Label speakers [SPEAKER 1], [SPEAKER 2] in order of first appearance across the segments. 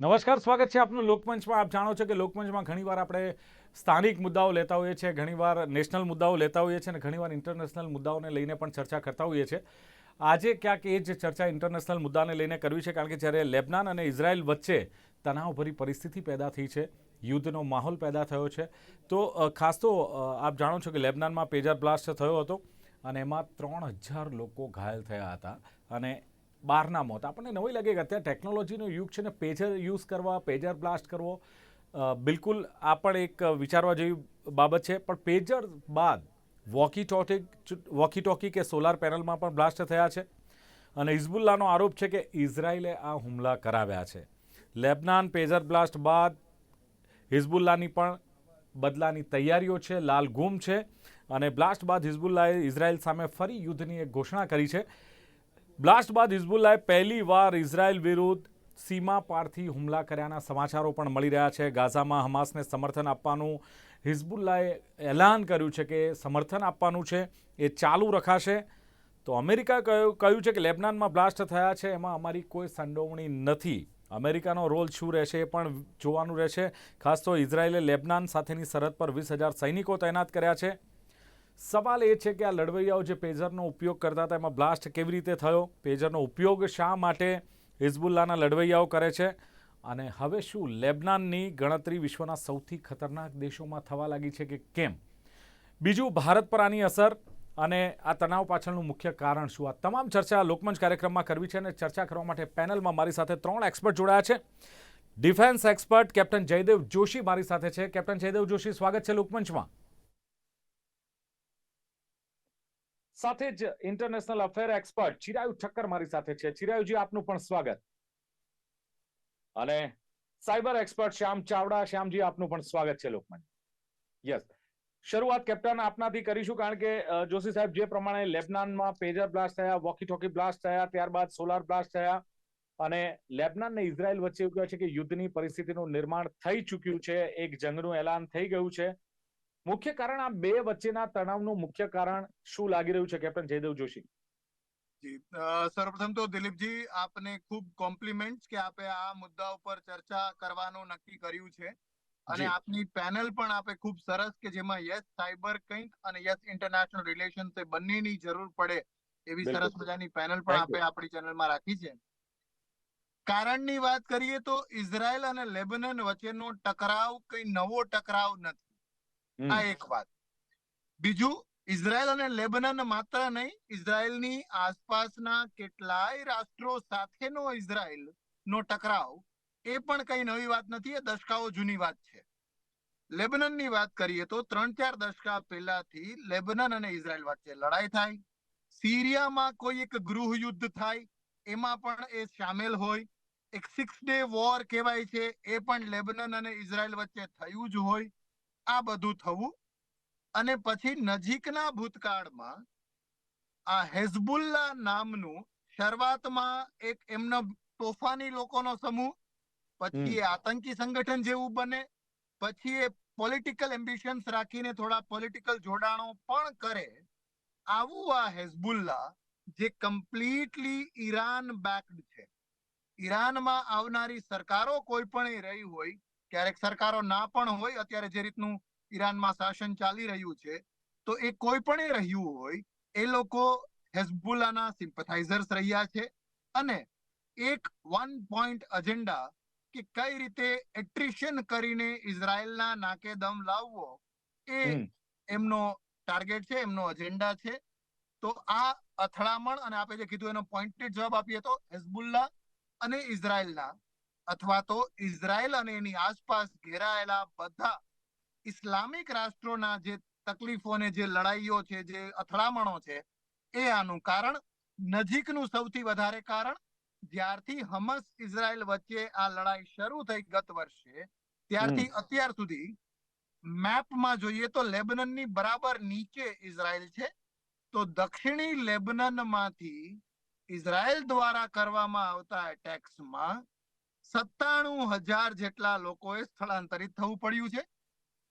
[SPEAKER 1] નમસ્કાર, સ્વાગત છે આપનું લોકમંચમાં. આપ જાણો છો કે લોકમંચમાં ઘણીવાર આપણે સ્થાનિક મુદ્દાઓ લેતા હોઈએ છીએ, ઘણીવાર નેશનલ મુદ્દાઓ લેતા હોઈએ છીએ અને ઘણીવાર ઇન્ટરનેશનલ મુદ્દાઓને લઈને પણ ચર્ચા કરતા હોઈએ છીએ. આજે ક્યાંક એ જ ચર્ચા ઇન્ટરનેશનલ મુદ્દાને લઈને કરવી છે, કારણ કે જ્યારે લેબનાન અને ઇઝરાયલ વચ્ચે તણાવભરી પરિસ્થિતિ પેદા થઈ છે, યુદ્ધનો માહોલ પેદા થયો છે, તો ખાસ તો આપ જાણો છો કે લેબનાનમાં પેજર બ્લાસ્ટ થયો હતો અને એમાં ત્રણ હજાર લોકો ઘાયલ થયા હતા અને બારના મોત. આપણને નવી લાગે કે અત્યારે ટેકનોલોજીનો યુગ છે ને પેજર યુઝ કરવા પેજર બ્લાસ્ટ કરવો બિલકુલ આ પણ એક વિચારવા જેવી બાબત છે. પણ પેજર બાદ વોકી ટોકી વોકી ટોકી કે સોલાર પેનલમાં પણ બ્લાસ્ટ થયા છે. અને હિઝબુલ્લાનો આરોપ છે કે ઇઝરાયલે આ હુમલા કરાવ્યા છે. લેબનાન પેજર બ્લાસ્ટ બાદ હિઝબુલ્લાની પણ બદલાની તૈયારીઓ છે લાલ ગુમ છે. અને બ્લાસ્ટ બાદ હિઝબુલ્લાએ ઇઝરાયલ સામે ફરી યુદ્ધની એક ઘોષણા કરી છે. બ્લાસ્ટ બાદ હિઝબુલ્લાએ પહેલી વાર ઇઝરાયલ વિરુદ્ધ સીમા પારથી હુમલા કર્યાના સમાચારો પણ મળી રહ્યા છે. ગાઝામાં હમાસને સમર્થન આપવાનું હિઝબુલ્લાએ એલાન કર્યું છે કે સમર્થન આપવાનું છે, એ ચાલુ રખાશે. તો અમેરિકા કહ્યું કહ્યું છે કે લેબનાનમાં બ્લાસ્ટ થયા છે, એમાં અમારી કોઈ સંડોવણી નથી. અમેરિકાનો રોલ શું રહેશે એ પણ જોવાનું રહેશે. ખાસ તો ઇઝરાયેલે લેબનાન સાથેની સરહદ પર વીસ હજાર સૈનિકો તૈનાત કર્યા છે. સવાલ એ છે કે આ લડવૈયાઓ જે પેજરનો ઉપયોગ કરતા હતા, એમાં બ્લાસ્ટ કેવી રીતે થયો? પેજરનો ઉપયોગ શા માટે હિઝબુલ્લાના લડવૈયાઓ કરે છે? અને હવે શું લેબનાનની ગણતરી વિશ્વના સૌથી ખતરનાક દેશોમાં થવા લાગી છે કે કેમ? બીજું, ભારત પર આની અસર અને આ તણાવ પાછળનું મુખ્ય કારણ શું? આ તમામ ચર્ચા લોકમંચ કાર્યક્રમમાં કરવી છે અને ચર્ચા કરવા માટે પેનલમાં મારી સાથે ત્રણ એક્સપર્ટ જોડાયા છે. Defence expert captain Jaydev Joshi મારી સાથે છે. કેપ્ટન જયદેવ જોશી, સ્વાગત છે લોકમંચમાં. સાથે જ international affair expert Chirayu Thakkar મારી સાથે છે. ચિરાયુજી, આપનું પણ સ્વાગત. અને સાયબર એક્સપર્ટ શ્યામ ચાવડા, શ્યામજી, આપનું પણ સ્વાગત છે લોકમાન્ય. યસ શરૂઆત કેપ્ટન આપનાથી કરીશું કારણ કે જોશી સાહેબ જે પ્રમાણે લેબનાનમાં પેજર બ્લાસ્ટ થયા વોકી ટોકી બ્લાસ્ટ થયા, ત્યારબાદ સોલાર બ્લાસ્ટ થયા અને લેબનાન ને ઇઝરાયલ વચ્ચે એવું કહે છે કે યુદ્ધની પરિસ્થિતિનું નિર્માણ થઈ ચૂક્યું છે. એક જંગનું એલાન થઈ ગયું છે. મુખ્ય કારણ આ બે વચ્ચેના તણાવનું મુખ્ય કારણ શું લાગી રહ્યું છે કેપ્ટન જયદેવ જોશી?
[SPEAKER 2] જી સર્વપ્રથમ તો દિલીપજી આપને ખૂબ કોમ્પ્લિમેન્ટ કે આપે આ મુદ્દા ઉપર ચર્ચા કરવાનું નક્કી કર્યું છે. અને આપની પેનલ પણ આપે ખૂબ સરસ કે જેમાં યસ સાયબર કંઈક અને યસ ઇન્ટરનેશનલ રિલેશન એ બંનેની જરૂર પડે એવી સરસ મજાની પેનલ પણ. આપે આપણી ચેનલમાં રાખી છે. કારણની વાત કરીએ તો ઇઝરાયલ અને લેબનન વચ્ચેનો ટકરાવ કઈ નવો ટકરાવ નથી. આ એક વાત. બીજું, ઇઝરાયલ અને લેબનન માત્ર નહીં, ઇઝરાયલની આસપાસના કેટલાય રાષ્ટ્રો સાથેનો ઇઝરાયલ નો ટકરાવ, એ પણ કઈ નવી વાત નથી, એ દશકાઓ જૂની વાત છે. લેબનનની વાત કરીએ તો ત્રણ ચાર દશકા પહેલાથી લેબનન અને ઇઝરાયલ વચ્ચે લડાઈ થાય, સિરિયામાં કોઈ એક ગૃહ યુદ્ધ થાય, એમાં પણ એ સામેલ હોય. એક સિક્સ ડે વોર કહેવાય છે, એ પણ લેબનન અને ઇઝરાયલ વચ્ચે થયું જ હોય. આ બધું થવું અને પછી નજીકના ભૂતકાળમાં આ હેઝબુલ્લા નામનું શરૂઆતમાં એક એમનો તોફાની લોકોનો સમૂહ પછી એ આતંકી સંગઠન જેવું બને પછી એ પોલિટિકલ એમ્બિશન્સ રાખીને થોડા પોલિટિકલ જોડાણો પણ કરે આવું આ હેઝબુલ્લા જે કમ્પ્લીટલી ઈરાન બેક્ડ છે. ઈરાનમાં આવનારી સરકારો કોઈ પણ એ રહી હોય ક્યારેક સરકારો ના પણ હોય અત્યારે જે રીતનું ઈરાનમાં શાસન ચાલી રહ્યું છે તો એ કોઈ પણ એ રહ્યું હોય એ લોકો હેઝબુલ્લાના સિમ્પથાઇઝર્સ રહ્યા છે અને એક વન પોઈન્ટ એજન્ડા કે કઈ રીતે એટ્રિશન કરીને ઇઝરાયલના નાકે દમ લાવવો એ એમનો ટાર્ગેટ છે એમનો એજન્ડા છે. તો આ અથડામણ અને આપણે જે કીધું એનો પોઈન્ટેડ જવાબ આપીએ તો હેઝબુલ્લા અને ઇઝરાયલના અથવા તો ઇઝરાયલ અને એની આસપાસ ઘેરાયેલા બધા ઇસ્લામિક રાષ્ટ્રોના જે તકલીફો ને જે લડાઈઓ છે જે અથડામણો છે એ આનું કારણ નજીકનું સૌથી વધારે કારણ જ્યારથી હમસ ઇઝરાયલ વચ્ચે આ લડાઈ શરૂ થઈ ગત વર્ષે ત્યારથી અત્યાર સુધી મેપમાં જોઈએ તો લેબનનની બરાબર નીચે ઇઝરાયલ છે તો દક્ષિણી લેબનનમાંથી ઇઝરાયલ દ્વારા કરવામાં આવતા એટેક્સમાં સત્તાણું હજાર જેટલા લોકોએ સ્થળાંતરિત થવું પડ્યું છે.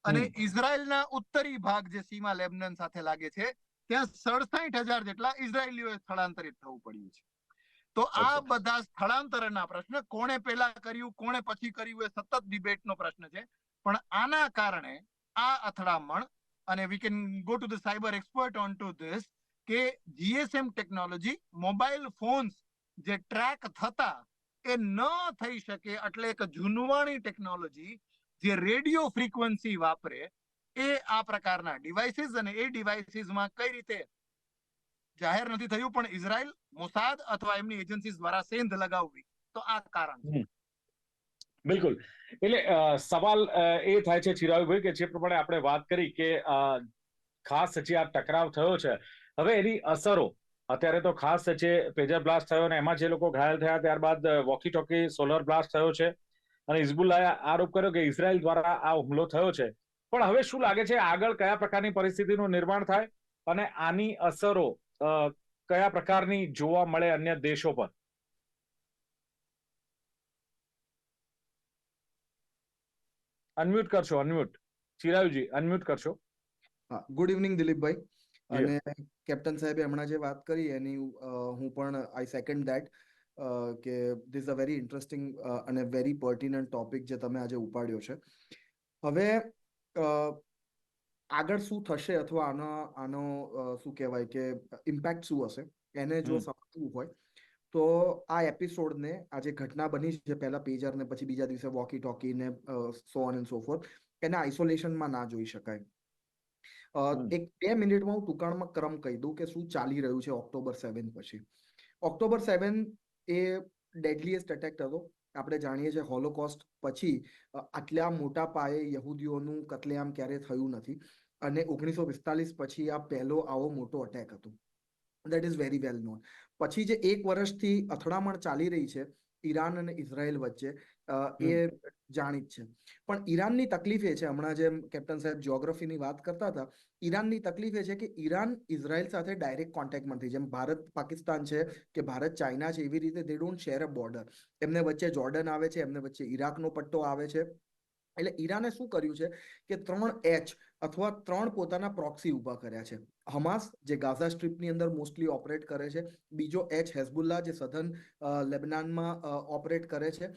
[SPEAKER 2] અને. ઇઝરાયલના ઉત્તરી ભાગ જે સીમા લેબનન સાથે લાગે છે ત્યાં સડસાઠ હજાર જેટલા ઇઝરાયલીઓએ સ્થળાંતરિત થવું પડ્યું છે. તો આ બધા સ્થળાંતરના પ્રશ્ન કોણે પહેલા કર્યું કોણે પછી કર્યું એ સતત ડિબેટનો પ્રશ્ન છે. પણ આના કારણે આ અથડામણ અને we can go to the cyber expert on to this કે જીએસએમ ટેકનોલોજી મોબાઈલ ફોન્સ જે ટ્રેક થતા એ ન થઈ શકે એટલે એક જૂનવાણી ટેકનોલોજી જે રેડિયો ફ્રીક્વન્સી વાપરે એ આ પ્રકારના ડિવાઇસીસ અને એ ડિવાઇસીસમાં કઈ રીતે જાહેર નથી થયું, પણ ઇઝરાયલ, મોસાદ અથવા એમની એજન્સીસ દ્વારા સેંધ લગાવવી, તો આ કારણ
[SPEAKER 1] બિલકુલ. એટલે સવાલ એ થાય છે ચિરાયુભાઈ કે જે પ્રમાણે આપણે વાત કરી કે ખાસ જે આ ટકરાવ થયો છે, હવે એની અસરો અત્યારે તો ખાસ જે પેજર બ્લાસ્ટ થયો અને એમાં જે લોકો ઘાયલ થયા ત્યારબાદ વોકી ટોકી સોલર બ્લાસ્ટ થયો છે. અને હિઝબુલ્લાએ આરોપ કર્યો કે ઇઝરાયલ દ્વારા આ હુમલો થયો છે. પણ હવે શું લાગે છે, આગળ કયા પ્રકારની પરિસ્થિતિનું નિર્માણ થાય અને આની અસરો કયા પ્રકારની જોવા મળે અન્ય દેશો પર? અનમ્યુટ કરશો અનમ્યુટ ચિરાયુજી અનમ્યુટ કરશો.
[SPEAKER 3] ગુડ ઇવનિંગ દિલીપભાઈ. અને કેપ્ટન સાહેબે હમણાં જે વાત કરી એની હું પણ આઈ સેકન્ડ ધેટ કે ધીસ અ વેરી ઇન્ટરેસ્ટિંગ અને વેરી પર્ટિનન્ટ ટોપિક જે તમે આજે ઉપાડ્યો છે હવે આગળ શું થશે અથવા આનો આનો શું કહેવાય કે ઇમ્પેક્ટ શું હશે એને જો. સમજવું હોય તો આ એપિસોડને આ જે ઘટના બની છે પહેલા પેજર ને પછી બીજા દિવસે વોકી ટોકી ને so on and so forth એને આઇસોલેશનમાં ના જોઈ શકાય. એક બે મિનિટમાં હું ટૂંકાણમાં ક્રમ કહી દઉં કે શું ચાલી રહ્યું છે ઓક્ટોબર સેવન પછી. ઓક્ટોબર સેવન એ ડેડલીએસ્ટ એટેક હતો. આપણે જાણીએ છીએ હોલોકોસ્ટ પછી આટલા મોટા પાયે યહૂદીઓનું કતલેઆમ ક્યારે થયું નથી અને ઓગણીસો પિસ્તાલીસ પછી આ પહેલો આવો મોટો અટેક હતો. That is very well known પછી જે એક વર્ષથી અથડામણ ચાલી રહી છે ઈરાન અને ઇઝરાયલ વચ્ચે એ જાણીત છે. પણ ઈરાનની તકલીફ એ છે હમણાં જેમ કેપ્ટન સાહેબ જ્યોગ્રાફીની વાત કરતા હતા ઈરાનની તકલીફ એ છે કે ઈરાન ઇઝરાયલ સાથે ડાયરેક્ટ કોન્ટેક્ટમાં નથી જેમ ભારત પાકિસ્તાન છે કે ભારત ચાઇના છે એવી રીતે they don't share a border એમને વચ્ચે જોર્ડન આવે છે એમને વચ્ચે ઈરાકનો પટ્ટો આવે છે. એટલે ઈરાને શું કર્યું છે કે ત્રણ એચ અથવા ત્રણ પોતાના પ્રોક્સી ઊભા કર્યા છે. હમાસ જે ગાઝા સ્ટ્રીપની અંદર મોસ્ટલી ઓપરેટ કરે છે બીજો એચ હેઝબુલ્લા જે સધન લેબનાનમાં ઓપરેટ કરે છે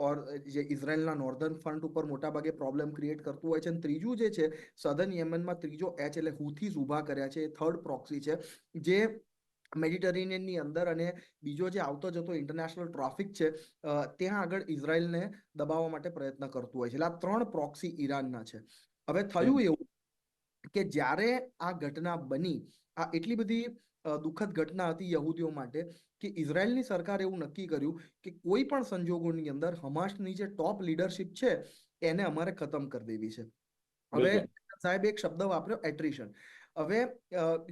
[SPEAKER 3] ઓર જે ઇઝરાયલના નોર્ધન ફ્રન્ટ ઉપર મોટાભાગે પ્રોબ્લેમ ક્રિએટ કરતું હોય છે. અને ત્રીજું જે છે સધન યમનમાં ત્રીજો એચ એટલે હુથીઝ ઊભા કર્યા છે એ થર્ડ પ્રોક્સી છે જે મેડિટેરેનિયનની અંદર અને બીજો જે આવતો જતો ઇન્ટરનેશનલ ટ્રાફિક છે ત્યાં આગળ ઇઝરાયલને દબાવવા માટે પ્રયત્ન કરતું હોય છે. એટલે આ ત્રણ પ્રોક્સી ઈરાનના છે. હવે થયું એવું કે જ્યારે આ ઘટના બની આ એટલી બધી દુઃખદ ઘટના હતી યહૂદીઓ માટે કે ઇઝરાયલની સરકારે એવું નક્કી કર્યું કે કોઈ પણ સંજોગોની અંદર હમાસની જે ટોપ લીડરશિપ છે એને અમારે ખતમ કરી દેવી છે. હવે સાહેબ એક શબ્દ વાપર્યો એટ્રિશન હવે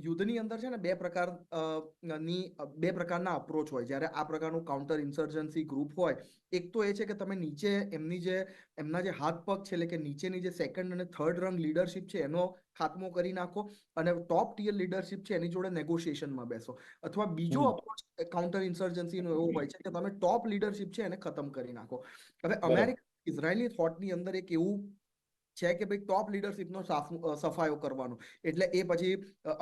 [SPEAKER 3] યુદ્ધની અંદર છે ને બે પ્રકારની બે પ્રકારના અપ્રોચ હોય. જ્યારે આ પ્રકારનું કાઉન્ટર ઇન્સર્જન્સી ગ્રુપ હોય એક તો એ છે કે તમે નીચે એમની જે એમના જે હાથ પગ છે એટલે કે નીચેની જે સેકન્ડ અને થર્ડ રંગ લીડરશિપ છે એનો ખાત્મો કરી નાખો અને ટોપ ટીયર લીડરશિપ છે એની જોડે નેગોશિએશનમાં બેસો. અથવા બીજો અપ્રોચ કાઉન્ટર ઇન્સર્જન્સીનો એવો હોય છે કે તમે ટોપ લીડરશિપ છે એને ખતમ કરી નાખો. હવે અમેરિકા ઇઝરાયલી થોટની અંદર એક એવું છે કે ભાઈ ટોપ લીડરશિપનો સાફ સફાયો કરવાનો. એટલે એ પછી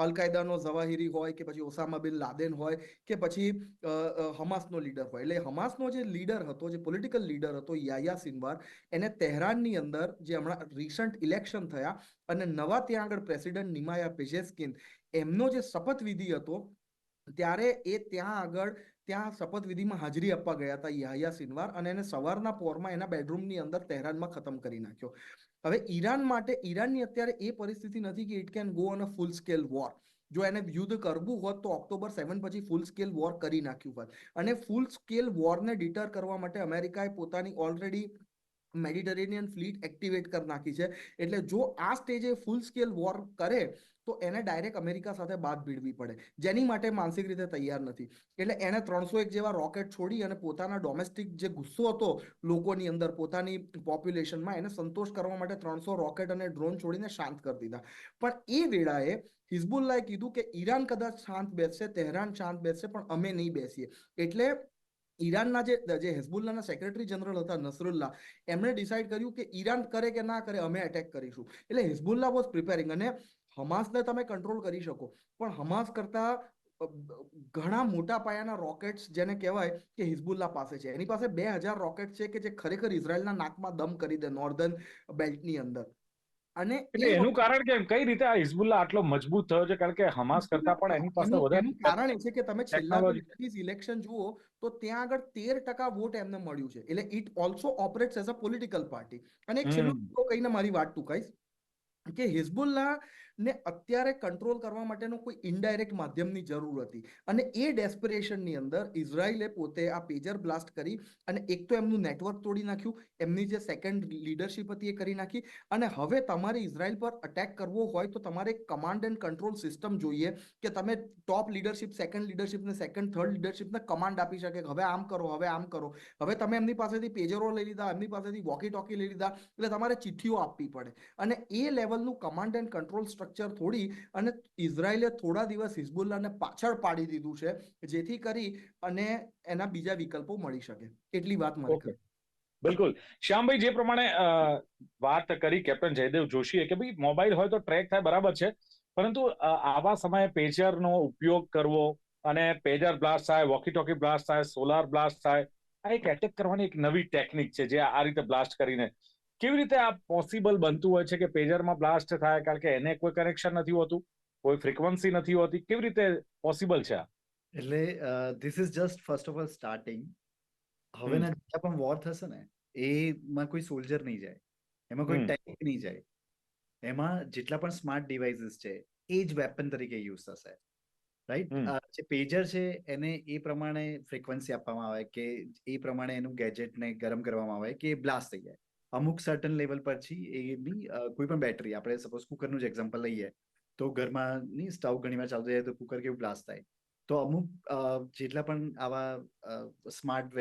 [SPEAKER 3] અલકાયદાનો જવાહિરી હોય કે પછી ઓસામા બિન લાદેન હોય કે પછી હમાસનો લીડર હોય. એટલે હમાસનો જે લીડર હતો, જે પોલિટિકલ લીડર હતો યાયા સિનવાર, એને તહેરાનની અંદર જે હમણાં રિસન્ટ ઇલેક્શન થયા અને નવા ત્યાં આગળ પ્રેસિડેન્ટ નિમાયા પેજેસ્કિન એમનો જે શપથવિધિ હતો, ત્યારે એ ત્યાં આગળ ત્યાં શપથવિધિમાં હાજરી આપવા ગયા હતા યાહયા સિનવાર અને એને સવારના પોરમાં એના બેડરૂમની અંદર તહેરાનમાં ખતમ કરી નાખ્યો. હવે ઈરાન માટે, ઈરાનની અત્યારે એ પરિસ્થિતિ નથી કે it can go on a full scale war જો એને યુદ્ધ કરવું હોત તો ઓક્ટોબર સેવન પછી ફૂલ સ્કેલ વોર કરી નાખ્યું હોત. અને ફૂલ સ્કેલ વોરને ડિટર કરવા માટે અમેરિકાએ પોતાની ઓલરેડી મેડિટેરેનિયન ફ્લીટ એક્ટિવેટ કરી નાખી છે. એટલે જો આ સ્ટેજે ફૂલ સ્કેલ વોર કરે, તો એને ડાયરેક્ટ અમેરિકા સાથે બાદ ભીડવી પડે. જેની માટે માનસિક રીતે તૈયાર નથી. એટલે એણે ત્રણસો એક જેવા રોકેટ છોડી અને પોતાના ડોમેસ્ટિક જે ગુસ્સો હતો લોકોની અંદર, પોતાની પોપ્યુલેશનમાં એને સંતોષ કરવા માટે ત્રણસો રોકેટ અને ડ્રોન છોડીને શાંત કરી દીધા. પણ એ વેળાએ હિઝબુલ્લાએ કીધું કે ઈરાન કદાચ શાંત બેસશે, તહેરાન શાંત બેસશે, પણ અમે નહીં બેસીએ. એટલે ઈરાનના જે જે હિઝબુલ્લાના સેક્રેટરી જનરલ હતા નસરુલ્લા એમણે ડિસાઇડ કર્યું કે ઈરાન કરે કે ના કરે અમે એટેક કરીશું. એટલે હિઝબુલ્લા વોઝ પ્રિપેરિંગ અને હમાસને તમે કંટ્રોલ કરી શકો. પણ હમાસ કરતા ઘણા મોટા પાયાના રોકેટ્સ જેને કહેવાય કે હિઝબુલ્લા પાસે છે. એની પાસે બે હજાર રોકેટ છે કે જે ખરેખર ઇઝરાયલના નાકમાં દમ કરી દે નોર્ધન બેલ્ટની અંદર. અને
[SPEAKER 1] એટલે એનું કારણ કે કઈ રીતે આ હિઝબુલ્લા આટલો મજબૂત થયો છે? કારણ કે હમાસ કરતા પણ એની પાસે વધારે
[SPEAKER 3] કારણ એ છે કે તમે છેલ્લા. ઇલેક્શન જુઓ તો ત્યાં આગળ તેર ટકા વોટ એમને મળ્યું છે. એટલે it also operates as a political party અને એક છેલ્લું કહીને મારી વાત ટૂંકાઈશ કે હિઝબુલ્લા ને અત્યારે કંટ્રોલ કરવા માટેનો કોઈ ઇનડાયરેક્ટ માધ્યમની જરૂર હતી. અને એ ડેસ્પિરેશનની અંદર ઇઝરાયલે પોતે આ પેજર બ્લાસ્ટ કરી અને એક તો એમનું નેટવર્ક તોડી નાખ્યું, એમની જે સેકન્ડ લીડરશિપ હતી એ કરી નાખી. અને હવે તમારે ઇઝરાયલ પર અટેક કરવો હોય તો તમારે કમાન્ડ એન્ડ કંટ્રોલ સિસ્ટમ જોઈએ કે તમે ટોપ લીડરશિપ સેકન્ડ લીડરશિપને સેકન્ડ થર્ડ લીડરશિપને કમાન્ડ આપી શકે. હવે આમ કરો, હવે આમ કરો. હવે તમે એમની પાસેથી પેજરો લઈ લીધા, એમની પાસેથી વોકી ટોકી લઈ લીધા. એટલે તમારે ચિઠ્ઠીઓ આપવી પડે. અને એ લેવલનું કમાન્ડ એન્ડ કંટ્રોલ સ્ટ્રક્ચર થોડી અને ઇઝરાયલે થોડા દિવસ હિઝબુલ્લાને પાછળ પાડી દીધું છે, જેથી કરી અને એના બીજા વિકલ્પો મળી શકે. એટલી વાત મારે
[SPEAKER 1] Okay. બિલકુલ. શ્યામભાઈ, જે પ્રમાણે વાત કરી કેપ્ટન જયદેવ જોશીએ કે ભાઈ મોબાઈલ હોય તો ટ્રેક થાય, બરાબર છે. પરંતુ આવા સમયે પેજરનો ઉપયોગ કરવો અને પેજર બ્લાસ્ટ થાય વોકી ટોકી બ્લાસ્ટ થાય, સોલાર બ્લાસ્ટ થાય, આ એક એટેક કરવાની એક નવી ટેકનિક છે જે આ રીતે બ્લાસ્ટ કરીને કેવી રીતે આ પોસિબલ બનતું હોય છે કે પેજરમાં બ્લાસ્ટ થાય? કારણ કે એને કોઈ કનેક્શન નથી હોતું કોઈ ફ્રીક્વન્સી નથી હોતી. કેવી રીતે પોસિબલ છે આ?
[SPEAKER 4] એટલે this is just first of all starting હવેના જેટલા પણ વોર થશે ને એમાં કોઈ સોલ્જર નહીં જાય. એમાં કોઈ. ટેન્ક નહીં જાય. એમાં જેટલા પણ સ્માર્ટ ડિવાઇસીસ છે એ જ વેપન તરીકે યુઝ થશે. રાઈટ જે પેજર છે એને એ પ્રમાણે ફ્રીક્વન્સી આપવામાં આવે કે એ પ્રમાણે એનું ગેજેટને ગરમ કરવામાં આવે કે બ્લાસ્ટ થઈ જાય. અમુક સર્ટન લેવલ પછી એની કોઈ પણ બેટરી આપણે સપોઝ કુકરનું જ એક્ઝામ્પલ લઈએ તો ઘરમાં ની સ્ટવ ઘણી વાર ચાલુ જાય તો કુકર કેવું બ્લાસ્ટ થાય. તો અમુક જેટલા પણ આવા smart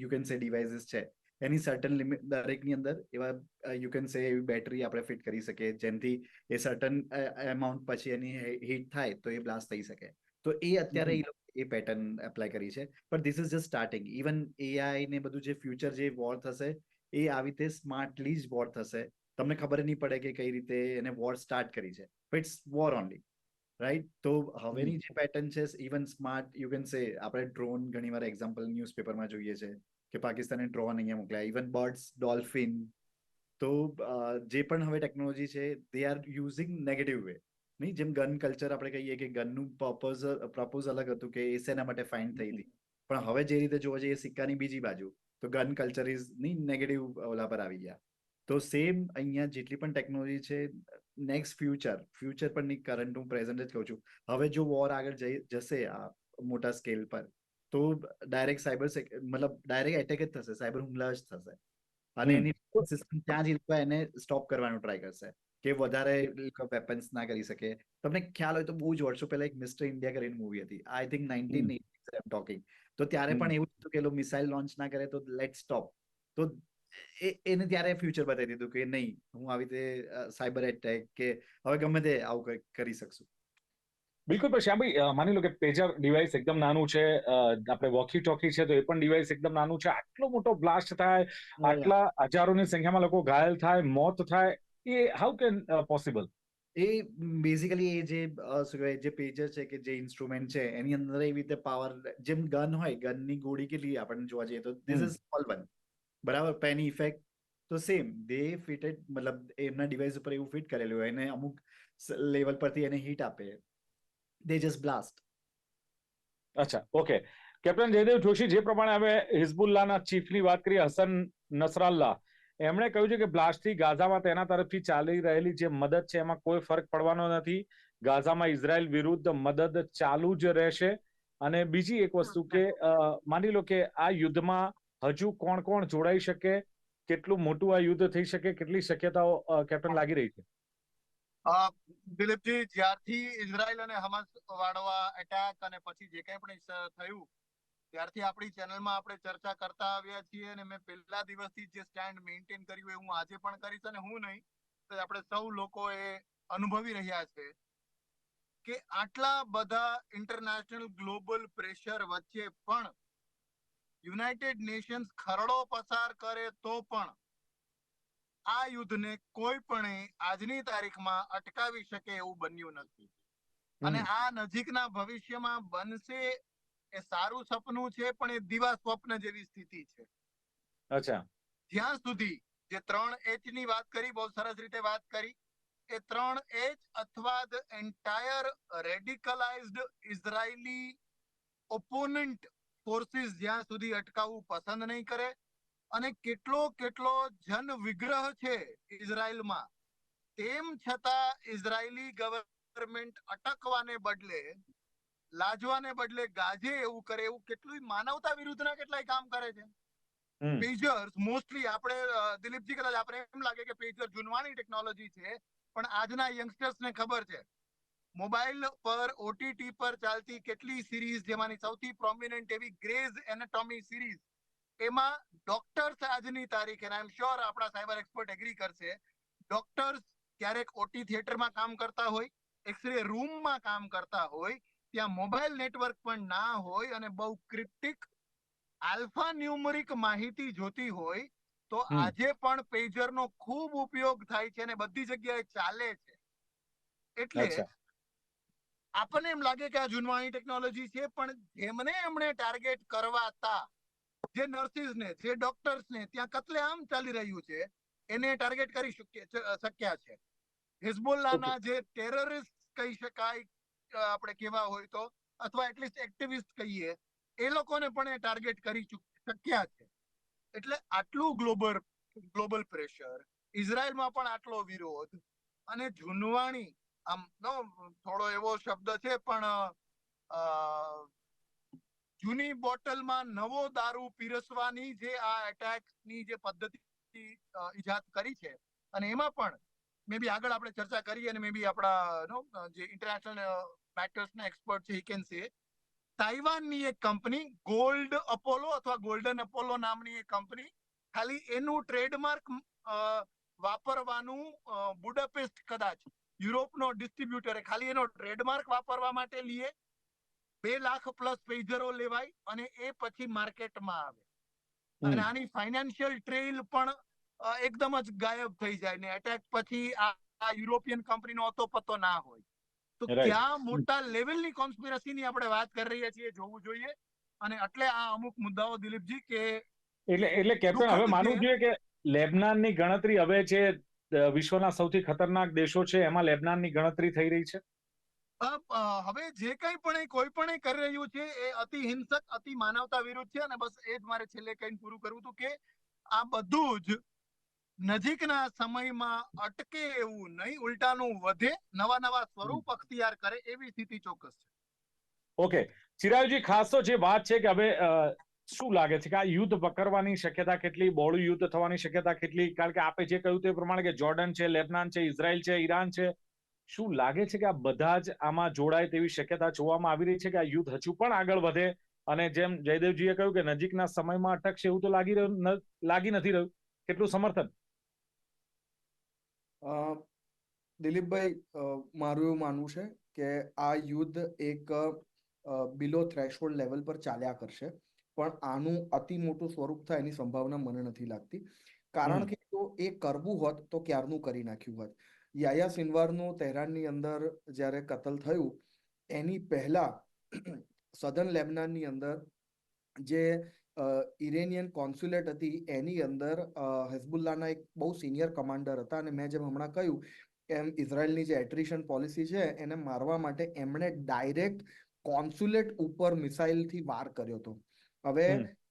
[SPEAKER 4] you can say devices છે એની સર્ટન લિમિટ દરેકની અંદર એવા યુ કેન સે એવી બેટરી આપણે ફિટ કરી શકીએ જેમથી એ સર્ટન એમાઉન્ટ પછી એની હીટ થાય તો એ બ્લાસ્ટ થઈ શકે. તો એ અત્યારે એ લોકો એ પેટર્ન એપ્લાય કરી છે. પણ this is just starting even AI ને બધું જે ફ્યુચર જે વોર થશે એ આવી રીતે સ્માર્ટલી જ વોર થશે. તમને ખબર નહીં પડે કે કઈ રીતે એને વોર સ્ટાર્ટ કરી છે. ઇટ્સ વોર ઓનલી રાઈટ તો હવેની જે પેટર્ન છે ઇવન સ્માર્ટ યુ કેન સે આપણે ડ્રોન ઘણી વાર એક્ઝામ્પલ ન્યૂઝપેપરમાં જોઈએ છે કે પાકિસ્તાને ડ્રોન અહીંયા મોકલ્યા. ઇવન બર્ડ્સ ડોલ્ફિન તો જે પણ હવે ટેકનોલોજી છે they are using negative way નહીં, જેમ ગન કલ્ચર આપણે કહીએ કે ગનનું પર્પઝ પ્રપોઝ અલગ હતું કે એ સેના માટે ફાઇન થઈ હતી. પણ હવે જે રીતે જોવા જઈએ, સિક્કાની બીજી બાજુ તો ગન કલ્ચર ઇઝની નેગેટિવ ઓલા પર આવી ગયા. તો સેમ અહીંયા જેટલી પણ ટેકનોલોજી છે નેક્સ્ટ ફ્યુચર ફ્યુચર પણ ની કરંટ હું પ્રેઝન્ટ જ કહું છું. હવે જો વોર આગળ જશે આ મોટા સ્કેલ પર તો ડાયરેક્ટ સાયબર મતલબ ડાયરેક્ટ એટેક જ થશે સાયબર હુમલા જ થશે. અને એની સિસ્ટમ ત્યાં જ એને સ્ટોપ કરવાનું ટ્રાય કરશે કે વધારે વેપન્સ ના કરી શકે. તમને ખ્યાલ હોય તો બહુ જ વર્ષો પહેલા એક મિસ્ટર ઇન્ડિયા કરીને મૂવી હતી. આઈ થિંક નાઇન્ટીન ટોકિંગ તો ત્યારે પણ એવું હતું કે મિસાઇલ લોન્ચ ના કરે તો લેટ સ્ટોપ તો એને ત્યારે ફ્યુચર બતાવી દીધું કે નહીં હું આવી રીતે સાયબર એટેક કે હવે ગમે તે આવું કરી શકશું.
[SPEAKER 1] બિલકુલ પણ શ્યામભાઈ માની લો કે પેજર ડિવાઇસ એકદમ નાનું છે આપણે વોકી ટોકી છે તો એ પણ ડિવાઇસ એકદમ નાનું છે આટલો મોટો બ્લાસ્ટ થાય આટલા હજારોની સંખ્યામાં લોકો ઘાયલ થાય મોત થાય એ હાઉ કેન પોસિબલ
[SPEAKER 4] એ બેઝિકલી એ જે શું કહેવાય જે પેજર છે કે જે ઇન્સ્ટ્રુમેન્ટ છે એની અંદર એવી રીતે પાવર જેમ ગન હોય ગનની ગોળી કેટલી આપણને જોવા જઈએ તો ધીસ ઇઝ સ્મોલ વન બરાબર? પેની ઇફેક્ટ તો સેમ દે ફિટેડ મતલબ એમના ડિવાઇસ ઉપર એવું ફિટ કરેલું હોય એને અમુક લેવલ પરથી એને હીટ આપે. દે જસ્ટ બ્લાસ્ટ
[SPEAKER 1] અચ્છા ઓકે કેપ્ટન જયદેવ જોશી જે પ્રમાણે હવે હિઝબુલ્લાના ચીફની વાત કરીએ હસન નસરાલ્લા એમણે કહ્યું છે કે બ્લાસ્ટથી ગાઝામાં તેના તરફથી ચાલી રહેલી જે મદદ છે એમાં કોઈ ફરક પડવાનો નથી. ગાઝામાં ઇઝરાયલ વિરુદ્ધ મદદ ચાલુ જ રહેશે. અને બીજી એક વસ્તુ કે માની લો કે આ યુદ્ધમાં હજુ કોણ કોણ જોડાઈ શકે કેટલું મોટું આ યુદ્ધ થઈ શકે કેટલી શક્યતાઓ કેપ્ટન લાગી રહી છે?
[SPEAKER 2] દિલીપજી જ્યારથી ઇઝરાયલ અને હમાસ વાળવા એટેક અને પછી જે કંઈ પણ થયું ત્યારથી આપણી ચેનલમાં આપણે ચર્ચા કરતા આવ્યા છીએ અને મેં પહેલા દિવસથી જે સ્ટેન્ડ મેન્ટેન કર્યું એ હું આજે પણ કરીશ અને હું નહીં તો આપણે સૌ લોકો એ અનુભવી રહ્યા છે કે આટલા બધા ઇન્ટરનેશનલ ગ્લોબલ પ્રેશર વચ્ચે પણ યુનાઇટેડ નેશન્સ ખરડો પસાર કરે તો પણ આ યુદ્ધને કોઈ પણ આજની તારીખમાં અટકાવી શકે એવું બન્યું નથી. અને આ નજીકના ભવિષ્યમાં બનશે એ સારું સપનું છે પણ એ દીવા સ્વપ્ન જેવી સ્થિતિ છે.
[SPEAKER 1] અચ્છા.
[SPEAKER 2] જ્યાં સુધી જે ત્રણ એચની વાત કરી બહુ સરસ રીતે વાત કરી એ ત્રણ એચ અથવા the entire radicalised Israeli opponent forces જ્યાં સુધી અટકાવવું પસંદ નહીં કરે અને કેટલો કેટલો જન વિગ્રહ છે ઇઝરાયલમાં તેમ છતાં ઇઝરાયલી ગવર્મેન્ટ અટકવાને બદલે લાજવાને બદલે ગાજે એવું કરે એવું કેટલું માનવતા વિરુદ્ધના કેટલાય કામ કરે છે. પેજર્સ મોસ્ટલી આપણે દિલીપજી કદાચ આપણે એમ લાગે કે પેજર જૂનવાણી ટેકનોલોજી છે પણ આજના યંગસ્ટર્સ ને ખબર છે. મોબાઈલ પર ઓટીટી પર ચાલતી કેટલી સિરીઝ જેમાંની સૌથી પ્રોમિનન્ટ એવી ગ્રેઝ એનાટોમી સિરીઝ એમાં ડોક્ટર્સ આજની તારીખે આઈ એમ શ્યોર આપણા સાયબર એક્સપર્ટ એગ્રી કરશે ડોક્ટર્સ ક્યારેક ઓટી થિયેટરમાં કામ કરતા હોય એક્સરે રૂમમાં કામ કરતા હોય ત્યાં મોબાઈલ નેટવર્ક પણ ના હોય અને બહુ ક્રિપ્ટિક આલ્ફા ન્યુમરિક માહિતી જોતી હોય તો આજે પણ પેજર નો ખૂબ ઉપયોગ થાય છે અને બધી જગ્યાએ ચાલે છે. એટલે આપણને એમ લાગે કે આ જૂનવાણી ટેકનોલોજી છે પણ જેમને એમણે ટાર્ગેટ કરવા હતા જે નર્સિસ ને જે ડોક્ટર્સ ને ત્યાં કતલેઆમ ચાલી રહ્યું છે એને ટાર્ગેટ કરી શકીએ શક્યા છે. હિઝબુલ્લાના જે ટેરરિસ્ટ કહી શકાય આપણે કેવા હોય તો અથવા એટલીસ્ટ એક્ટિવિસ્ટ કહીએ એ લોકોને પણ એ ટાર્ગેટ કરી શક્યા છે. એટલે આટલું ગ્લોબલ ગ્લોબલ પ્રેશર ઇઝરાયલમાં પણ આટલો વિરોધ અને જૂનવાણી આમ થોડો એવો શબ્દ છે પણ જૂની બોટલમાં નવો દારૂ પીરસવાની જે આ એટેકની જે પદ્ધતિ અ, કરી છે અને એમાં પણ મે બી આગળ આપણે ચર્ચા કરીએ અને મે બી આપણા જે ઇન્ટરનેશનલ મેટર્સના એક્સપર્ટ છે હી કેન સે તાઇવાનની એક કંપની ગોલ્ડ અપોલો અથવા ગોલ્ડન અપોલો નામની એક કંપની ખાલી એનું ટ્રેડમાર્ક વાપરવાનું બુડાપેસ્ટ કદાચ યુરોપનો ડિસ્ટ્રીબ્યુટર ખાલી એનો ટ્રેડમાર્ક વાપરવા માટે લીએ. બે લાખ પ્લસ પેજરો લેવાય અને એ પછી માર્કેટમાં આવે. અને આની ફાઇનાન્શિયલ ટ્રેલ પણ એકદમ જ ગાયબ થઈ જાય ને એટેક પછી આ યુરોપિયન કંપનીનો અતો પતો ના હોય. તો. ક્યાં મોટા લેવલની કોન્સ્પિરસીની આપણે વાત કરી રહ્યા છીએ જોવું જોઈએ. અને એટલે આ અમુક મુદ્દાઓ દિલીપજી કે
[SPEAKER 1] એટલે એટલે કેપ્ટન હવે માનવું જોઈએ કે લેબનાનની ગણતરી હવે જે વિશ્વના સૌથી ખતરનાક દેશો છે એમાં લેબનાનની ગણતરી થઈ રહી છે?
[SPEAKER 2] હવે જે કંઈ પણ એ કોઈ પણ એ કરી રહ્યું છે એ અતિ હિંસક અતિ માનવતા વિરુદ્ધ છે. અને બસ એ જ મારે છેલ્લે કઈ પૂરું કરવું હતું કે આ બધું જ નજીકના સમયમાં અટકે એવું નહીં ઉલટાનું વધે નવા નવા સ્વરૂપ અખતિયાર કરે એવી સ્થિતિ ચોક્કસ છે.
[SPEAKER 1] ઓકે. ચિરાયુજી ખાસ તો જે વાત છે કે હવે શું લાગે છે કે આ યુદ્ધ પકડવાની શક્યતા કેટલી બોળું યુદ્ધ થવાની શક્યતા કેટલી? કારણ કે આપે જે કહ્યું તે પ્રમાણે કે જોર્ડન છે લેબનાન છે ઇઝરાયલ છે ઈરાન છે. શું લાગે છે કે આ બધા જ આમાં જોડાય તેવી શક્યતા જોવામાં આવી રહી છે કે આ યુદ્ધ હજુ પણ આગળ વધે? અને જેમ જયદેવજીએ કહ્યું કે નજીકના સમયમાં અટકશે એવું તો લાગી રહ્યું લાગી નથી રહ્યું. કેટલું સમર્થન?
[SPEAKER 3] દિલીપભાઈ મારું એવું માનવું છે કે આ યુદ્ધ એક બિલો થ્રેશહોલ્ડ લેવલ પર ચાલ્યા કરશે પણ આનું અતિ મોટું સ્વરૂપ થાય એની સંભાવના મને નથી લાગતી. કારણ કે જો એ કરવું હોત તો ક્યારનું કરી નાખ્યું હોત? યાયા સિનવારનું તહેરાનની અંદર જ્યારે કતલ થયું એની પહેલા સદન લેબનાનની અંદર જે ઇરેનિયન કોન્સ્યુલેટ હતી. એની અંદર હિઝબુલ્લાના એક બહુ સિનિયર કમાન્ડર હતા અને મેં જેમ હમણાં કહ્યું એમ ઇઝરાયલની જે એટ્રિશન પોલિસી છે એને મારવા માટે એમણે ડાયરેક્ટ કોન્સ્યુલેટ ઉપર મિસાઇલથી વાર કર્યો હતો. હવે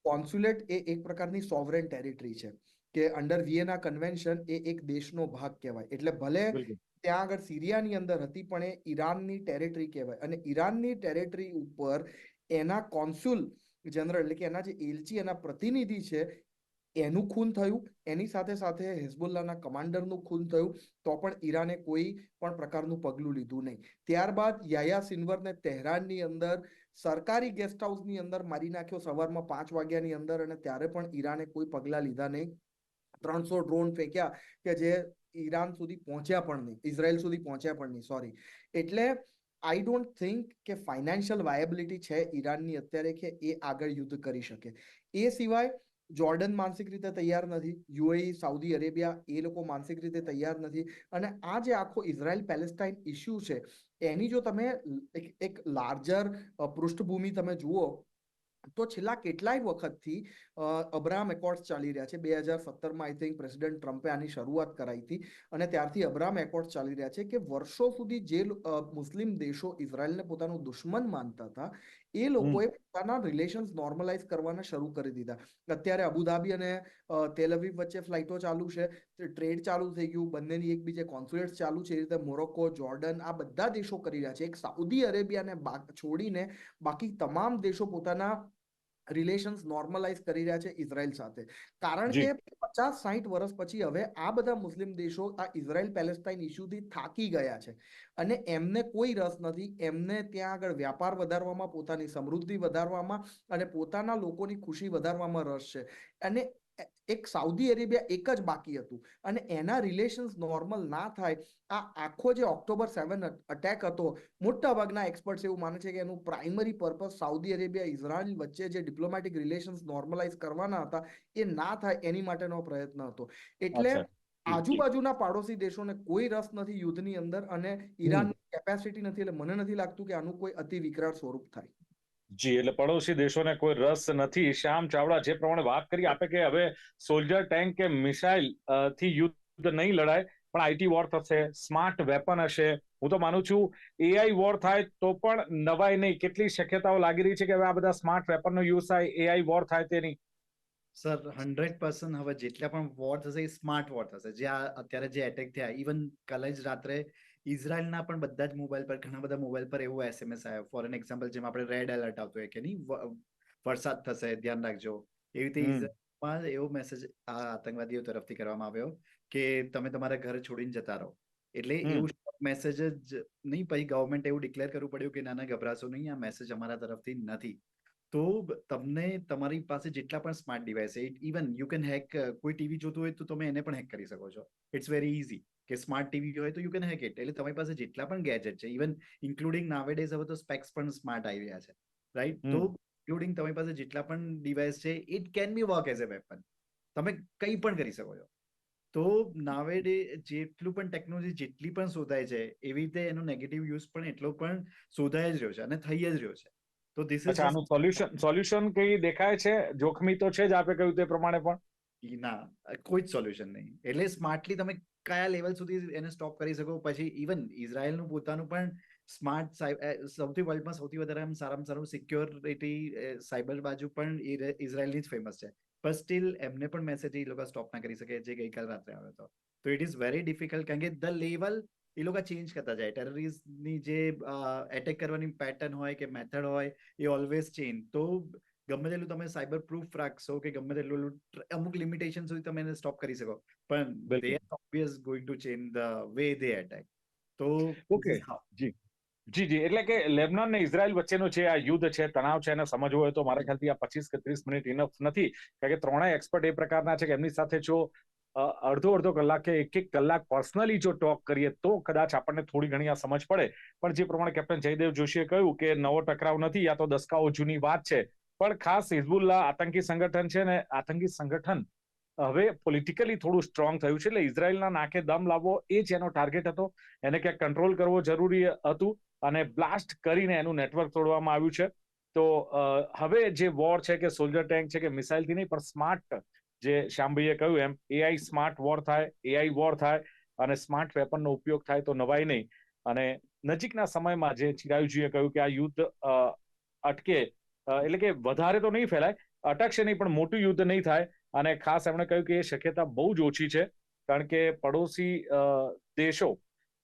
[SPEAKER 3] કોન્સ્યુલેટ એ એક પ્રકારની સોવરેન ટેરિટરી છે કે અંડર વિયેના કન્વેન્શન એ એક દેશનો ભાગ કહેવાય. એટલે ભલે ત્યાં આગળ સિરિયાની અંદર હતી પણ એ ઈરાનની ટેરેટરી કહેવાય. અને ઈરાનની ટેરેટરી ઉપર એના કોન્સ્યુલ જનરલ એટલે કે એના જે એલચી, એના પ્રતિનિધિ છે, એનું ખૂન થયું. એની સાથે સાથે હિઝબુલ્લાના કમાન્ડરનું ખૂન થયું. તો પણ ઈરાને કોઈ પણ પ્રકારનું પગલું લીધું નહીં. ત્યારબાદ યાયા સિન્વરને તહેરાનની અંદર, સરકારી ગેસ્ટ હાઉસની અંદર મારી નાખ્યો સવારમાં પાંચ વાગ્યાની અંદર અને ત્યારે પણ ઈરાને કોઈ પગલાં લીધા નહીં. ત્રણસો ડ્રોન ફેંક્યા કે જે ઈરાન સુધી પહોંચ્યા પણ નહીં. ઇઝરાયલ સુધી પહોંચ્યા પણ નહીં સોરી એટલે આઈ ડોન્ટ થિંક કે ફાઇનાન્શિયલ વાયબિલિટી છે ઈરાનની અત્યારે કે એ આગળ યુદ્ધ કરી શકે. એ સિવાય જોર્ડન માનસિક રીતે તૈયાર નથી, યુએઈ, સાઉદી અરેબિયા એ લોકો માનસિક રીતે તૈયાર નથી. અને આ જે આખો ઇઝરાયલ પેલેસ્ટાઇન ઇસ્યુ છે, એની જો તમે એક લાર્જર પૃષ્ઠભૂમિ તમે જુઓ તો છેલ્લા કેટલાય વખતથી અબ્રાહમ એકોર્ડ્સ ચાલી રહ્યા છે. બે હજાર સત્તરમાં આઈ થિંક પ્રેસિડેન્ટ ટ્રમ્પે આની શરૂઆત કરાઈ હતી અને ત્યારથી અબ્રાહમ એકોર્ડ્સ ચાલી રહ્યા છે કે વર્ષો સુધી જે મુસ્લિમ દેશો ઇઝરાયલને પોતાનું દુશ્મન માનતા હતા એ લોકોએ પોતાના રિલેશન્સ નોર્મલાઇઝ કરવાના શરૂ કરી દીધા. અત્યારે અબુધાબી અને તેલવી વચ્ચે ફ્લાઇટો ચાલુ છે ટ્રેડ ચાલુ થઈ ગયું બંનેની એકબીજે કોન્સ્યુલેટ્સ ચાલુ છે એ રીતે મોરોક્કો જોર્ડન આ બધા દેશો કરી રહ્યા છે. એક સાઉદી અરેબિયાને બા- છોડીને બાકી તમામ દેશો પોતાના રિલેશન્સ નોર્મલાઇઝ કરી રહ્યા છે ઇઝરાયલ સાથે. કારણ કે પચાસ સાઠ વર્ષ પછી હવે આ બધા મુસ્લિમ દેશો આ ઇઝરાયલ પેલેસ્ટાઇન ઇસ્યુથી થાકી ગયા છે. અને એમને કોઈ રસ નથી. એમને ત્યાં આગળ વ્યાપાર વધારવામાં પોતાની સમૃદ્ધિ વધારવામાં અને પોતાના લોકોની ખુશી વધારવામાં રસ છે. અને એક સાઉદી અરેબિયા એક જ બાકી હતું. અને એના રિલેશન્સ નોર્મલ ના થાય આ આખો જે ઓક્ટોબર સેવન અટેક હતો મોટા ભાગના એક્સપર્ટ્સ એવું માને છે કે એનું primary purpose Saudi Arabia Israel વચ્ચે જે ડિપ્લોમેટિક રિલેશન્સ નોર્મલાઇઝ કરવાના હતા એ ના થાય એની માટેનો પ્રયત્ન હતો. એટલે આજુબાજુના પાડોશી દેશોને કોઈ રસ નથી યુદ્ધની અંદર અને ઈરાનની કેપેસિટી નથી એટલે મને નથી લાગતું કે આનું કોઈ અતિ વિકરાળ સ્વરૂપ થાય.
[SPEAKER 1] જી, એટલે પડોશી દેશોને કોઈ રસ નથી. શ્યામ ચાવડા જે પ્રમાણે વાત કરી, આપે કે હવે સોલ્જર ટેન્ક કે મિસાઇલથી યુદ્ધ નહીં લડાય, પણ આઈટી વોર થશે સ્માર્ટ વેપન હશે. હું તો માનું છું એઆઈ વોર થાય તો પણ નવાઈ નહીં. કેટલી શક્યતાઓ લાગી રહી છે કે હવે આ બધા સ્માર્ટ વેપનનો યુઝ થાય એઆઈ વોર થાય તેની?
[SPEAKER 4] સર હંડ્રેડ પર્સન્ટ હવે જેટલા પણ વોર થશે એ સ્માર્ટ વોર થશે. જે અત્યારે જે એટેક થયા ઇવન કાલે જ રાત્રે ઇઝરાયલના પણ બધા જ મોબાઈલ પર ઘણા બધા મોબાઈલ પર એવો એસએમએસ આવ્યો. ફોર એન એક્ઝામ્પલ જેમ આપણે રેડ એલર્ટ આવતો હોય કે નહીં વરસાદ થશે ધ્યાન રાખજો. એવી રીતે ઇઝરાયલમાં એવો મેસેજ આ આતંકવાદીઓ તરફથી કરવામાં આવ્યો કે તમે તમારા ઘર છોડીને જતા રહો. એટલે એવું મેસેજ જ નહીં પછી ગવર્મેન્ટ એવું ડિક્લેર કરવું પડ્યું કે ના ના ગભરાશો નહીં આ મેસેજ અમારા તરફથી નથી. તો તમને તમારી પાસે જેટલા પણ smart device even you can hack કોઈ ટીવી જોતું હોય તો તમે એને પણ હેક કરી શકો છો. ઇટ્સ વેરી ઇઝી કે સ્માર્ટ ટીવી હોય તો યુ કેન હેક ઇટ એટલે તમારી પાસે જેટલા પણ ગેજેટ છે ઇવન ઇન્ક્લુડિંગ નાવેડેઝ હવે તો સ્પેક્સ પણ સ્માર્ટ આવી રહ્યા છે રાઈટ તો ઇન્ક્લુડિંગ તમારી પાસે જેટલા પણ ડિવાઇસ છે it can be work as a weapon તમે કંઈ પણ કરી શકો છો. તો નાવેડે જેટલું પણ ટેકનોલોજી જેટલી પણ શોધાય છે એવી રીતે એનો નેગેટિવ યુઝ પણ એટલો પણ શોધાય જ રહ્યો છે અને થઈ જ રહ્યો છે. તો ધીસ
[SPEAKER 1] ઇઝ આનું સોલ્યુશન સોલ્યુશન કઈ દેખાય છે? જોખમી તો છે જ આપે કહ્યું તે પ્રમાણે પણ?
[SPEAKER 4] ઇઝ ના, કોઈ જ સોલ્યુશન નહીં. એટલે સ્માર્ટલી તમે કયા લેવલ સુધી એને સ્ટોપ કરી શકો? પછી ઇવન ઇઝરાયલનું પોતાનું પણ સ્માર્ટ સૌથી વર્લ્ડમાં સૌથી વધારે આમ સારામાં સારું સિક્યોરિટી સાયબર બાજુ પણ ઇઝરાયલની જ ફેમસ છે. પણ સ્ટીલ એમને પણ મેસેજ એ લોકો સ્ટોપ ના કરી શકે જે ગઈકાલ રાત્રે આવ્યો હતો. તો ઇટ ઇઝ વેરી ડિફિકલ્ટ કારણ કે ધ લેવલ એ લોકો ચેન્જ કરતા જાય. ટેરરિસ્ટની જે એટેક કરવાની પેટર્ન હોય કે મેથડ હોય, એ ઓલવેઝ ચેન્જ તો ગમે તેટલું તમે સાયબર પ્રૂફ રાખશો કે ગમે તેટલું અમુક લિમિટેશન સુધી તમે એને સ્ટોપ કરી શકો. પણ. They are obvious going to change the way they attack તો
[SPEAKER 1] ઓકે. જી. જી જી. એટલે કે લેબનાન ને ઇઝરાયલ વચ્ચેનો છે આ યુદ્ધ છે તણાવ છે એને સમજવો હોય તો મારા ખ્યાલથી આ પચીસ કે ત્રીસ મિનિટ ઇનફ નથી. કારણ કે ત્રણેય એક્સપર્ટ એ પ્રકારના છે કે એમની સાથે જો અડધો અડધો કલાક કે એક એક કલાક પર્સનલી જો ટોક કરીએ તો કદાચ આપણને થોડી ઘણી આ સમજ પડે. પણ જે પ્રમાણે કેપ્ટન જયદેવ જોશીએ કહ્યું કે નવો ટકરાવ નથી યા તો દસકાઓ જૂની વાત છે. પણ ખાસ હિઝબુલ્લા આતંકી સંગઠન છે ને આતંકી સંગઠન હવે પોલિટિકલી થોડું સ્ટ્રોંગ થયું છે એટલે ઇઝરાયલના નાકે દમ લાવવો એ જ એનો ટાર્ગેટ હતો. એને ક્યાંક કંટ્રોલ કરવો જરૂરી હતું અને બ્લાસ્ટ કરીને એનું નેટવર્ક તોડવામાં આવ્યું છે. તો હવે જે વોર છે કે સોલ્જર ટેન્ક છે કે મિસાઇલથી નહીં, પણ સ્માર્ટ જે શ્યામભાઈએ કહ્યું એમ એઆઈ સ્માર્ટ વોર થાય એઆઈ વોર થાય અને સ્માર્ટ વેપનનો ઉપયોગ થાય તો નવાઈ નહીં. અને નજીકના સમયમાં જે ચિરાયુજીએ કહ્યું કે આ યુદ્ધ અટકે એટલે કે વધારે તો નહીં ફેલાય. અટકશે નહીં, પણ મોટું યુદ્ધ નહીં થાય. અને ખાસ એમણે કહ્યું કે એ શક્યતા બહુ જ ઓછી છે. કારણ કે પડોશી દેશો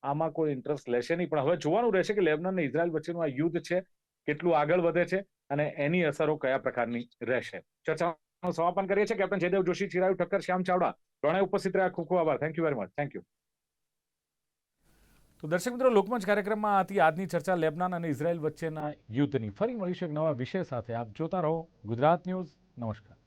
[SPEAKER 1] આમાં કોઈ ઇન્ટરેસ્ટ લેશે નહીં. પણ હવે જોવાનું રહેશે કે લેબનન અને ઇઝરાયલ વચ્ચેનું આ યુદ્ધ છે, કેટલું આગળ વધે છે અને એની અસરો કયા પ્રકારની રહેશે. ચર્ચાનું સમાપન કરીએ છીએ. કેપ્ટન જયદેવ જોશી, ચિરાયુ ઠક્કર, શ્યામ ચાવડા ત્રણેય ઉપસ્થિત રહ્યા. ખૂબ ખૂબ આભાર. Thank you very much thank you તો દર્શક મિત્રો, લોકમંચ કાર્યક્રમમાં હતી આજની ચર્ચા લેબનાન અને ઇઝરાયલ વચ્ચેના યુદ્ધની. ફરી મળીશું એક નવા વિષય સાથે. આપ જોતા રહો ગુજરાત ન્યૂઝ. નમસ્કાર.